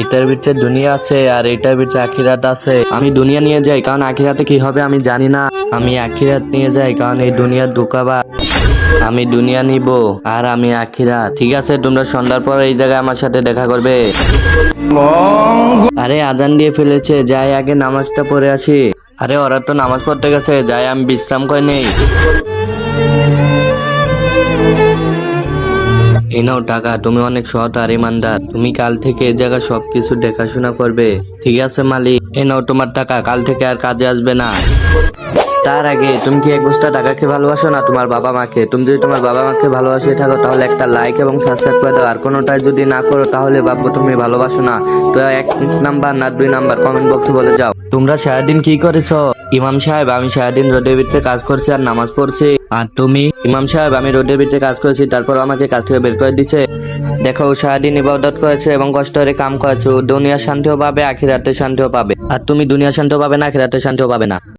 এটার ভিতরে দুনিয়া আছে আর এটার ভিতরে আখিরাত আছে। আমি দুনিয়া নিয়ে যাই, কারণ আখিরাতে কি হবে আমি জানি না। আমি আখিরাত নিয়ে যাই, কারণ এই দুনিয়ার দুকাবা আমি দুনিয়া নিব আর আমি আখিরা ঠিক আছে, তোমরা সন্ধ্যার পর এই জায়গায় আমার সাথে দেখা করবে। আরে আজান দিয়ে ফেলেছে, যাই আগে নামাজটা পড়ে আসি। আরে ওরা তো নামাজ পড়তে গেছে, যাই আমি বিশ্রাম করে নেই। এই নাও টাকা, তুমি অনেক সৎ আর ইমানদার। তুমি কাল থেকে এই জায়গা সবকিছু দেখাশোনা করবে। ঠিক আছে, মালিক। এ নাও তোমার টাকা, কাল থেকে আর কাজে আসবে না। তার আগে, তুমি কি এক বস্তা টাকাকে ভালোবাসো না তোমার বাবা মাকে? তুমি যদি তোমার বাবা মাকে ভালোবাসে থাকো, তাহলে একটা লাইক এবং সাবস্ক্রাইব করে দাও। আর কোনোটাই যদি না করো, তাহলে ভাববো তুমি ভালোবাসো না। তো এক নাম্বার না দুই নাম্বার কমেন্ট বক্সে বলে যাও। তোমরা সারাদিন কি করেছ? ইমাম সাহেব, আমি সারাদিন রোডের ভিতরে কাজ করছি আর নামাজ পড়ছি। আর তুমি? ইমাম সাহেব, আমি রোডের ভিতরে কাজ করেছি, তারপর আমাকে কাজ থেকে বের করে দিছে দেখো, ও সারাদিন ইবাদত করেছে এবং কষ্ট করে কাম করেছে। ও দুনিয়া শান্তিও পাবে আখিরাতে শান্তিও পাবে। আর তুমি দুনিয়া শান্তিও পাবে না আখিরাতে শান্তিও পাবে না।